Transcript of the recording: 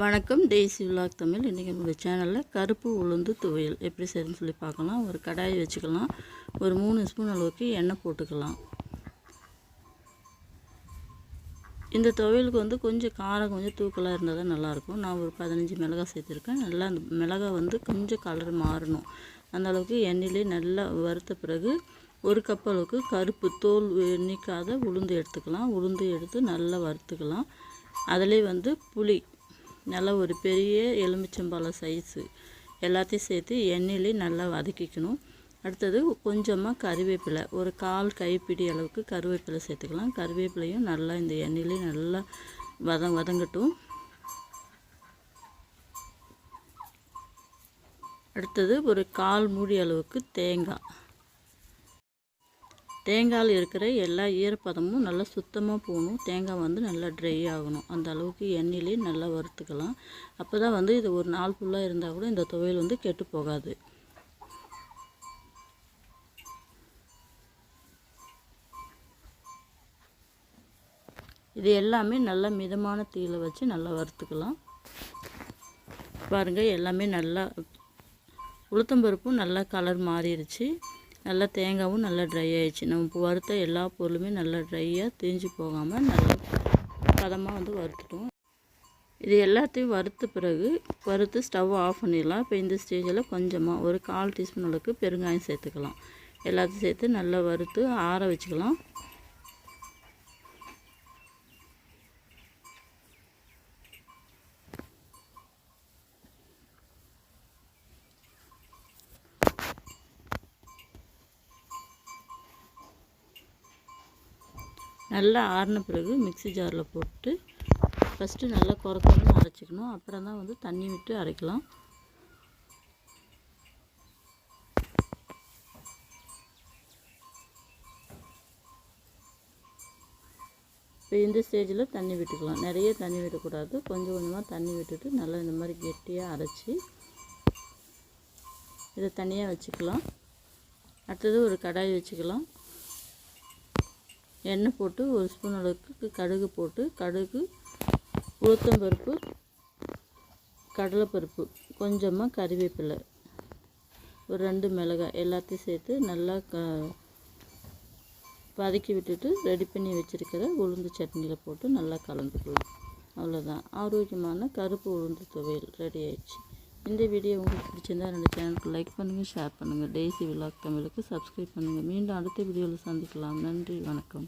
வணக்கம். Daisy vlog Tamil இன்றைக்கி நம்ம சேனலில் கருப்பு உளுந்து துவையல். எப்படி செய்யணும்னு சொல்லி பார்க்கலாம். ஒரு கடாய் வச்சுக்கலாம். ஒரு மூணு ஸ்பூன் அளவுக்கு எண்ணெய் போட்டுக்கலாம். இந்த துவையலுக்கு வந்து கொஞ்சம் காரம் கொஞ்சம் தூக்கலாக இருந்தால் தான் நல்லாயிருக்கும். நான் ஒரு பதினஞ்சு மிளகாய் சேர்த்துருக்கேன். நல்லா அந்த மிளகாய் வந்து கொஞ்சம் கலர் மாறணும். அந்த அளவுக்கு எண்ணெயிலே நல்லா வறுத்த பிறகு ஒரு கப் அளவுக்கு கருப்பு தோல் எண்ணிக்காத உளுந்து எடுத்துக்கலாம். உளுந்து எடுத்து நல்லா வறுத்துக்கலாம். அதிலே வந்து புளி நல்லா ஒரு பெரிய எலுமிச்சம்பழம் சைஸு எல்லாத்தையும் சேர்த்து எண்ணெயிலே நல்லா வதக்கிக்கணும். அடுத்தது கொஞ்சமாக கருவேப்பிலை ஒரு கால் கைப்பிடி அளவுக்கு கருவேப்பிலை சேர்த்துக்கலாம். கருவேப்பிலையும் நல்லா இந்த எண்ணெயிலே நல்லா வத வதங்கட்டும். அடுத்தது ஒரு கால் மூடி அளவுக்கு தேங்காய். தேங்காயில் இருக்கிற எல்லா ஈரப்பதமும் நல்லா சுத்தமாக போகணும். தேங்காய் வந்து நல்லா ட்ரை ஆகணும். அந்த அளவுக்கு எண்ணெயிலே நல்லா வறுத்துக்கலாம். அப்போ தான் வந்து இது ஒரு நாள் ஃபுல்லாக இருந்தால் கூட இந்த துவையல் வந்து கெட்டு போகாது. இது எல்லாமே நல்லா மிதமான தீயில் வச்சு நல்லா வறுத்துக்கலாம். பாருங்கள் எல்லாமே நல்லா உளுத்தம்பருப்பும் நல்லா கலர் மாறிடுச்சு. நல்லா தேங்காயும் நல்லா ட்ரை ஆகிடுச்சு நம்ம வறுத்த எல்லா பொருளுமே நல்லா ட்ரையாக தேஞ்சு போகாமல் நல்லா பதமாக வந்து வறுத்துட்டோம். இது எல்லாத்தையும் வறுத்த பிறகு வறுத்து ஸ்டவ் ஆஃப் பண்ணிடலாம். இப்போ இந்த ஸ்டேஜில் கொஞ்சமாக ஒரு கால் டீஸ்பூன் அளவுக்கு பெருங்காயம் சேர்த்துக்கலாம். எல்லாத்தையும் சேர்த்து நல்லா வறுத்து ஆற வச்சுக்கலாம். நல்லா ஆறின பிறகு மிக்ஸி ஜாரில் போட்டு ஃபஸ்ட்டு நல்லா குறக்கணும் அரைச்சிக்கணும். அப்புறம் தான் வந்து தண்ணி விட்டு அரைக்கலாம். இப்போ இந்த ஸ்டேஜில் தண்ணி விட்டுக்கலாம். நிறைய தண்ணி விடக்கூடாது. கொஞ்சம் கொஞ்சமாக தண்ணி விட்டுட்டு நல்லா இந்த மாதிரி கெட்டியாக அரைச்சி இதை தனியாக வச்சுக்கலாம். அடுத்தது ஒரு கடாய் வச்சுக்கலாம். எண்ணெய் போட்டு ஒரு ஸ்பூன் அளவுக்கு கடுகு போட்டு கடுகு உளுத்தம்பருப்பு கடலைப்பருப்பு கொஞ்சமாக கறிவேப்பிலை ஒரு ரெண்டு மிளகாய் எல்லாத்தையும் சேர்த்து நல்லா க வதக்கி விட்டுட்டு ரெடி பண்ணி வச்சுருக்கிற உளுந்து சட்னியில் போட்டு நல்லா கலந்துக்கலாம் அவ்வளோதான் ஆரோக்கியமான கருப்பு உளுந்து துவையல் ரெடி ஆயிடுச்சு. இந்த வீடியோ உங்களுக்கு பிடிச்சிருந்தா ரெண்டு சேனலுக்கு லைக் பண்ணுங்கள் ஷேர் பண்ணுங்கள் டெய்ஸி விழா தமிழுக்கு சப்ஸ்கிரைப் பண்ணுங்கள் மீண்டும் அடுத்த வீடியோவில் சந்திக்கலாம். நன்றி வணக்கம்.